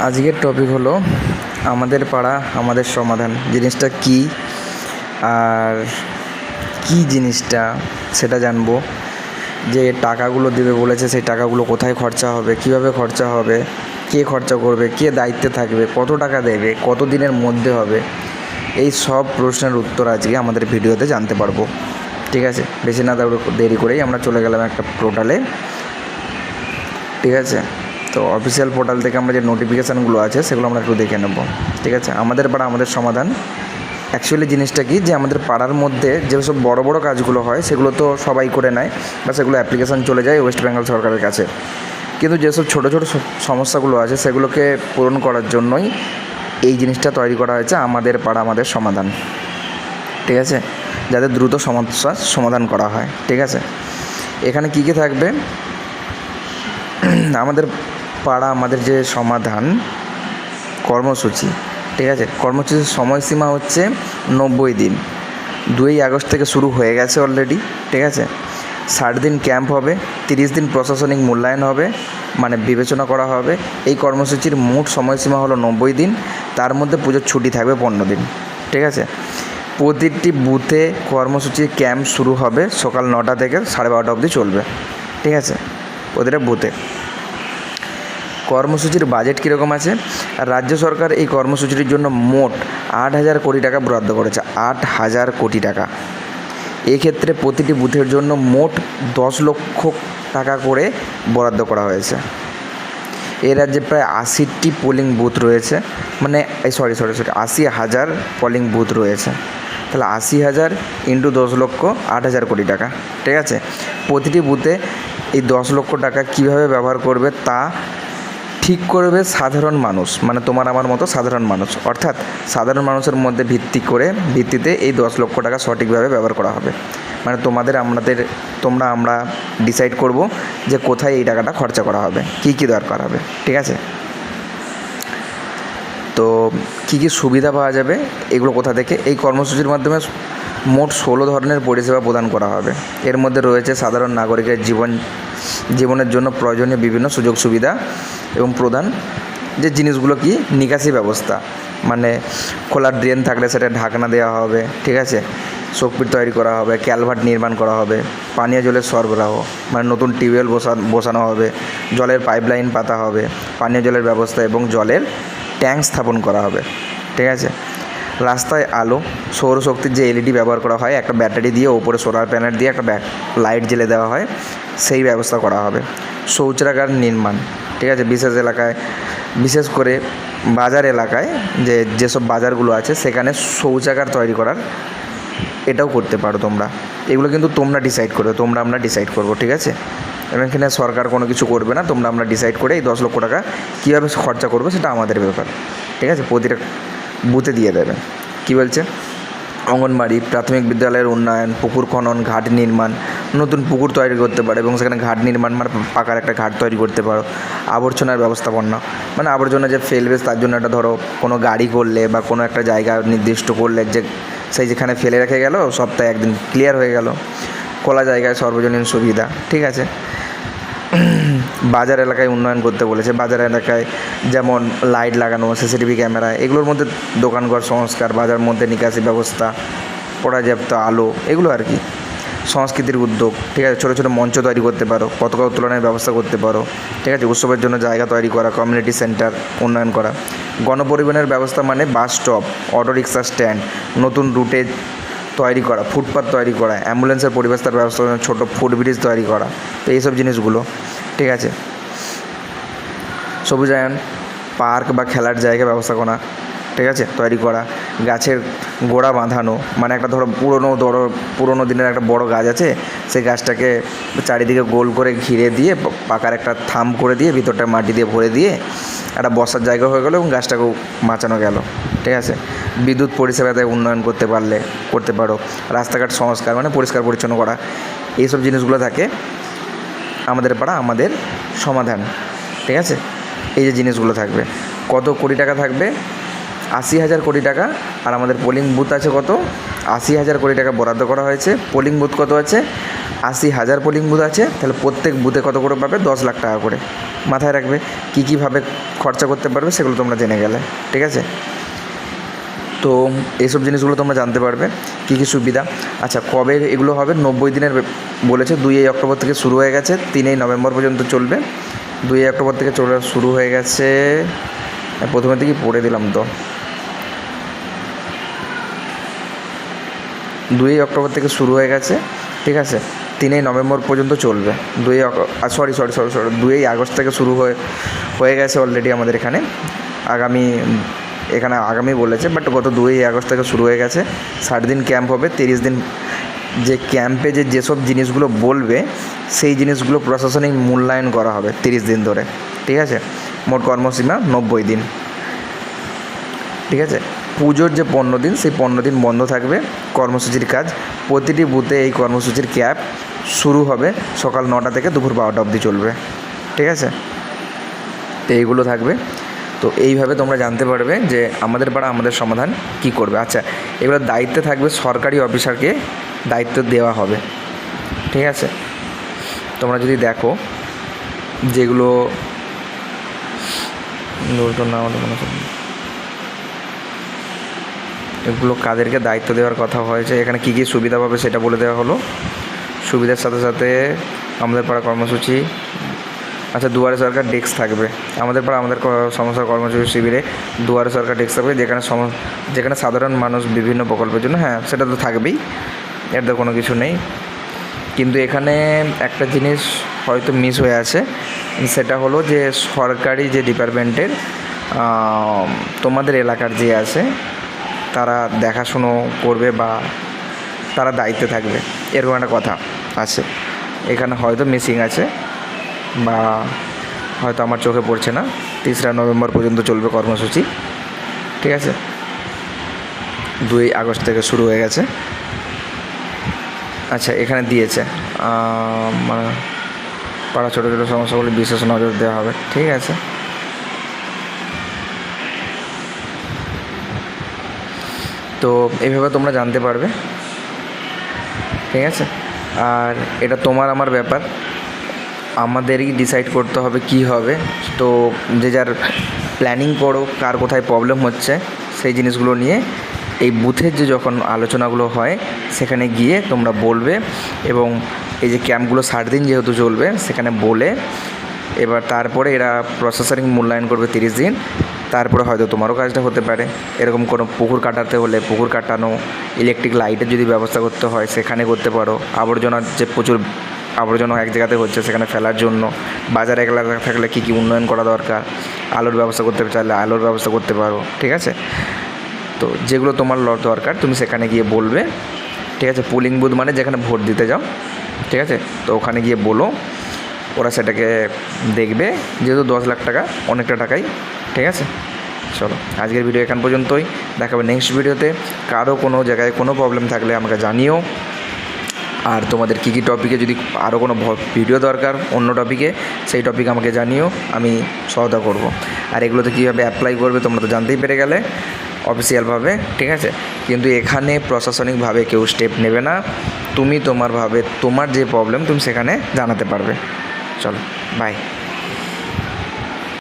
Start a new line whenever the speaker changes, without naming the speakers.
আজকের টপিক হলো আমাদের পাড়া, আমাদের সমাধান। জিনিসটা কী আর কী জিনিসটা সেটা জানব। যে টাকাগুলো দেবে বলেছে, সেই টাকাগুলো কোথায় খরচা হবে, কীভাবে খরচা হবে, কে খরচা করবে, কে দায়িত্বে থাকবে, কত টাকা দেবে, কত দিনের মধ্যে হবে, এই সব প্রশ্নের উত্তর আজকে আমাদের ভিডিওতে জানতে পারব। ঠিক আছে? বেশি না দেরি করেই আমরা চলে গেলাম একটা পোর্টালে ঠিক আছে? তো অফিসিয়াল পোর্টাল থেকে আমরা যে নোটিফিকেশানগুলো আছে, সেগুলো আমরা একটু দেখে নেব। ঠিক আছে? আমাদের পাড়া আমাদের সমাধান। অ্যাকচুয়ালি জিনিসটা কি? যে আমাদের পাড়ার মধ্যে যেসব বড় বড় কাজগুলো হয়, সেগুলো তো সবাই করে নেয় বা সেগুলো অ্যাপ্লিকেশান চলে যায় ওয়েস্ট বেঙ্গল সরকারের কাছে। কিন্তু যেসব ছোটো ছোটো সমস্যাগুলো আছে, সেগুলোকে পূরণ করার জন্যই এই জিনিসটা তৈরি করা হয়েছে আমাদের পাড়া আমাদের সমাধান। ঠিক আছে? যাতে দ্রুত সমস্যার সমাধান করা হয়। ঠিক আছে? এখানে কী কী থাকবে? আমাদের পাড়া আমাদের যে সমাধান, কর্মসূচি, ঠিক আছে? কর্মসূচির সময়সীমা হচ্ছে নব্বই দিন। দুই আগস্ট থেকে শুরু হয়ে গেছে অলরেডি ঠিক আছে? ষাট দিন ক্যাম্প হবে, তিরিশ দিন প্রশাসনিক মূল্যায়ন হবে মানে বিবেচনা করা হবে। এই কর্মসূচির মোট সময়সীমা হলো নব্বই দিন, তার মধ্যে পুজোর ছুটি থাকবে পনেরো দিন, ঠিক আছে? প্রতিটি বুথে কর্মসূচির ক্যাম্প শুরু হবে সকাল নটা থেকে সাড়ে বারোটা অবধি চলবে, ঠিক আছে? প্রতিটা বুথে। কর্মসূচির বাজেট কীরকম আছে? আর রাজ্য সরকার এই কর্মসূচিটির জন্য মোট আট হাজার কোটি টাকা বরাদ্দ করেছে আট হাজার কোটি টাকা। এক্ষেত্রে প্রতিটি বুথের জন্য মোট দশ লক্ষ টাকা করে বরাদ্দ করা হয়েছে। এ রাজ্যে প্রায় আশিটি পোলিং বুথ রয়েছে। মানে সরি সরি সরি আশি হাজার পোলিং বুথ রয়েছে। তাহলে আশি হাজার ইন্টু দশ লক্ষ আট হাজার কোটি টাকা, ঠিক আছে? প্রতিটি বুথে এই দশ লক্ষ টাকা কীভাবে ব্যবহার করবে তা ঠিক করবে সাধারণ মানুষ মানে তোমার আমার মতো সাধারণ মানুষ। অর্থাৎ সাধারণ মানুষের মধ্যে ভিত্তি করে, ভিত্তিতে এই দশ লক্ষ টাকা সঠিকভাবে ব্যবহার করা হবে। মানে তোমাদের আমাদের, তোমরা আমরা ডিসাইড করব যে কোথায় এই টাকাটা খরচা করা হবে, কী কী দরকার হবে, ঠিক আছে? তো কী কী সুবিধা পাওয়া যাবে, এগুলো কোথা থেকে? এই কর্মসূচির মাধ্যমে মোট ষোলো ধরনের পরিষেবা প্রদান করা হবে। এর মধ্যে রয়েছে সাধারণ নাগরিকের জীবন, জীবনের জন্য প্রয়োজনীয় বিভিন্ন সুযোগ সুবিধা এবং প্রদান। যে জিনিসগুলো কি? নিকাশি ব্যবস্থা মানে খোলা ড্রেন থাকলে সেটা ঢাকনা দেওয়া হবে, ঠিক আছে? শোকপিট তৈরি করা হবে, ক্যালভার্ট নির্মাণ করা হবে, পানীয় জলের সরবরাহ মানে নতুন টিউবওয়েল বসা, বসানো হবে, জলের পাইপলাইন পাতা হবে, পানীয় জলের ব্যবস্থা এবং জলের ট্যাঙ্ক স্থাপন করা হবে, ঠিক আছে? রাস্তায় আলো সৌরশক্তির যে এলইডি ব্যবহার করা হয়, একটা ব্যাটারি দিয়ে ওপরে সোলার প্যানেল দিয়ে একটা লাইট জ্বেলে দেওয়া হয়, সেই ব্যবস্থা করা হবে। শৌচাগার নির্মাণ, ঠিক আছে? বিশেষ এলাকায়, বিশেষ করে বাজার এলাকায় যে, যেসব বাজারগুলো আছে, সেখানে শৌচাগার তৈরি করার এটাও করতে পারো তোমরা। এগুলো কিন্তু তোমরা ডিসাইড করবে, তোমরা আমরা ডিসাইড করব, ঠিক আছে? এবং এখানে সরকার কোনো কিছু করবে না, তোমরা আমরা ডিসাইড করে এই দশ লক্ষ টাকা কীভাবে খরচা করবে সেটা আমাদের ব্যাপার, ঠিক আছে? প্রতিটা বুথে দিয়ে দেবে। কী বলছে? অঙ্গনবাড়ি, প্রাথমিক বিদ্যালয়ের উন্নয়ন, পুকুর খনন, ঘাট নির্মাণ, নতুন পুকুর তৈরি করতে পারে এবং সেখানে ঘাট নির্মাণ মানে পাকার একটা ঘাট তৈরি করতে পারো। আবর্জনার ব্যবস্থাপনা মানে আবর্জনা যে ফেলবে তার জন্য একটা ধরো কোনো গাড়ি করলে বা কোনো একটা জায়গা নির্দিষ্ট করলে যে সেই যেখানে ফেলে রেখে গেল, সপ্তাহে একদিন ক্লিয়ার হয়ে গেল। খোলা জায়গায় সর্বজনীন সুবিধা, ঠিক আছে? বাজার এলাকায় উন্নয়ন করতে বলেছে। বাজার এলাকায় যেমন লাইট লাগানো, সিসিটিভি ক্যামেরা, এগুলোর মধ্যে দোকানঘর সংস্কার, বাজার মধ্যে নিকাশি ব্যবস্থা, পর্যাপ্ত আলো, এগুলো আর কি। সংস্কৃতির উদ্যোগ, ঠিক আছে? ছোটো ছোটো মঞ্চ তৈরি করতে পারো, পতাকা উত্তোলনের ব্যবস্থা করতে পারো, ঠিক আছে? উৎসবের জন্য জায়গা তৈরি করা কমিউনিটি সেন্টার উন্নয়ন করা। গণপরিবহনের ব্যবস্থা মানে bus stop auto rickshaw stand নতুন রুটে তৈরি করা ফুটপাথ তৈরি করা অ্যাম্বুলেন্সের পরিবেশতার ব্যবস্থা, ছোটো ফুট ব্রিজ তৈরি করা, তো এইসব জিনিসগুলো। ঠিক আছে। সবুজায়ন, পার্ক বা খেলার জায়গা ব্যবস্থা করা, ঠিক আছে, তৈরি করা, গাছের গোড়া বাঁধানো মানে একটা ধরো পুরনো ধরো, পুরোনো দিনের একটা বড় গাছ আছে, সেই গাছটাকে চারিদিকে গোল করে ঘিরে দিয়ে পাকার একটা থাম করে দিয়ে ভিতরটা মাটি দিয়ে ভরে দিয়ে একটা বসার জায়গা হয়ে গেলো এবং গাছটাকেও বাঁচানো গেল, ঠিক আছে। বিদ্যুৎ পরিষেবাতে উন্নয়ন করতে পারলে, করতে পারো। রাস্তাঘাট সংস্কার মানে পরিষ্কার পরিচ্ছন্ন করা, এইসব জিনিসগুলো থাকে। আমাদের পাড়া, আমাদের সমাধান, ঠিক আছে? এই যে জিনিসগুলো থাকবে। কত কোটি টাকা থাকবে? আশি হাজার কোটি টাকা। আর আমাদের পোলিং বুথ আছে কত? আশি হাজার কোটি টাকা বরাদ্দ করা হয়েছে। পোলিং বুথ কত আছে? আশি হাজার পোলিং বুথ আছে। তাহলে প্রত্যেক বুথে কত করে পাবে? দশ লাখ টাকা করে। মাথায় রাখবে। কী কীভাবে খরচা করতে পারবে সেগুলো তোমরা জেনে গেলে। ঠিক আছে? তো এইসব জিনিসগুলো তোমরা জানতে পারবে, কী কী সুবিধা। আচ্ছা কবে এগুলো হবে? নব্বই দিনের বলেছে, দুই অক্টোবর থেকে শুরু হয়ে গেছে তিনই নভেম্বর পর্যন্ত চলবে। দুই অক্টোবর থেকে চলে শুরু হয়ে গেছে প্রথমে থেকেই পড়ে দিলাম তো। দুই অক্টোবর থেকে শুরু হয়ে গেছে, ঠিক আছে? তিনই নভেম্বর পর্যন্ত চলবে। দুই সরি সরি সরি সরি দুই আগস্ট থেকে শুরু হয়ে হয়ে গেছে অলরেডি আমাদের এখানে। আগামী এখানে আগামী বলেছে বাট গত দুই আগস্ট থেকে শুরু হয়ে গেছে। ষাট দিন ক্যাম্প হবে, তিরিশ দিন যে ক্যাম্পে যে যেসব জিনিসগুলো বলবে, সেই জিনিসগুলো প্রশাসনিক মূল্যায়ন করা হবে তিরিশ দিন ধরে। ঠিক আছে? মোট কর্মসীমা নব্বই দিন। ঠিক আছে? পুজোর যে পনেরো দিন, সেই পনেরো দিন বন্ধ থাকবে। কর্মসূচির কাজ, প্রতিটি বুথে এই কর্মসূচির ক্যাব শুরু হবে সকাল নটা থেকে দুপুর বারোটা অবধি চলবে। ঠিক আছে? তো এইগুলো থাকবে। তো এইভাবে তোমরা জানতে পারবে যে আমাদের পাড়া আমাদের সমাধান কি করবে। আচ্ছা এগুলোর দায়িত্বে থাকবে সরকারি অফিসারকে দায়িত্ব দেওয়া হবে। ঠিক আছে? তোমরা যদি দেখো যেগুলো এগুলো কাদেরকে দায়িত্ব দেওয়ার কথা হয়েছে। এখানে কী কী সুবিধা পাবে সেটা বলে দেওয়া হলো। সুবিধার সাথে সাথে আমাদের পাড়া কর্মসূচি আচ্ছা দুয়ারে সরকার ডেস্ক থাকবে। আমাদের পাড়া, আমাদের ক- সমস্যা কর্মসূচি শিবিরে দুয়ারে সরকার ডেস্ক থাকবে, যেখানে সম যেখানে সাধারণ মানুষ বিভিন্ন প্রকল্পের জন্য হ্যাঁ সেটা তো থাকবেই, এর তো কোনো কিছু নেই। কিন্তু এখানে একটা জিনিস হয়তো মিস হয়ে আছে, সেটা হলো যে সরকারি যে ডিপার্টমেন্টের তোমাদের এলাকার যে আছে, তারা দেখাশুনো করবে বা তারা দায়িত্বে থাকবে, এরকম একটা কথা আছে। এখানে হয়তো মিসিং আছে। বা হয়তো আমার চোখে পড়ছে না। তেসরা নভেম্বর পর্যন্ত চলবে কর্মসূচি। ঠিক আছে? দুই আগস্ট থেকে শুরু হয়ে গেছে। আচ্ছা এখানে দিয়েছে। মানে পাড়া ছোটো ছোটো সমস্যাগুলি বিশেষ নজর দেওয়া হবে। ঠিক আছে? তো এইভাবে তোমরা জানতে পারবে। ঠিক আছে? আর এটা তোমার আমার ব্যাপার। আমাদেরই ডিসাইড করতে হবে কি হবে। তো যে যার প্ল্যানিং করো, কার কোথায় প্রবলেম হচ্ছে, সেই জিনিসগুলো নিয়ে এই বুথের যে যখন আলোচনাগুলো হয়, সেখানে গিয়ে তোমরা বলবে এবং এই যে ক্যাম্পগুলো ষাট দিন যেহেতু চলবে, সেখানে বলে এবার তারপরে এরা প্রশাসনিক মূল্যায়ন করবে তিরিশ দিন, তারপরে হয়তো তোমারও কাজটা হতে পারে। এরকম কোনো পুকুর কাটাতে হলে পুকুর কাটানো ইলেকট্রিক লাইটের যদি ব্যবস্থা করতে হয়, সেখানে করতে পারো। আবর্জনার যে প্রচুর আবর্জনা এক জায়গাতে হচ্ছে, সেখানে ফেলার জন্য। বাজারে এলাকা থাকলে কী কী উন্নয়ন করা দরকার? আলোর ব্যবস্থা করতে চাইলে আলোর ব্যবস্থা করতে পারো, ঠিক আছে? তো যেগুলো তোমার দরকার, তুমি সেখানে গিয়ে বলবে, ঠিক আছে? পোলিং বুথ মানে যেখানে ভোট দিতে যাও, ঠিক আছে? তো ওখানে গিয়ে বলো, ওরা সেটাকে দেখবে, যেহেতু দশ লাখ টাকা, অনেকটা টাকাই, ঠিক আছে? চলো, আজকের ভিডিও এখান পর্যন্তই। দেখাবে নেক্সট ভিডিওতে কারও কোনো জায়গায় কোনো প্রবলেম থাকলে আমাকে জানিও। আর তোমাদের কী কী টপিকে যদি আরও কোনো ভিডিও দরকার, অন্য টপিকে সেই টপিক আমাকে জানিও, আমি সহায়তা করব। আর এগুলোতে কীভাবে অ্যাপ্লাই করবে তোমরা তো জানতেই পেরে গেলে অফিসিয়ালভাবে ঠিক আছে? কিন্তু এখানে প্রশাসনিকভাবে কেউ স্টেপ নেবে না। তুমি তোমারভাবে তোমার যে প্রবলেম তুমি সেখানে জানাতে পারবে। চলো বাই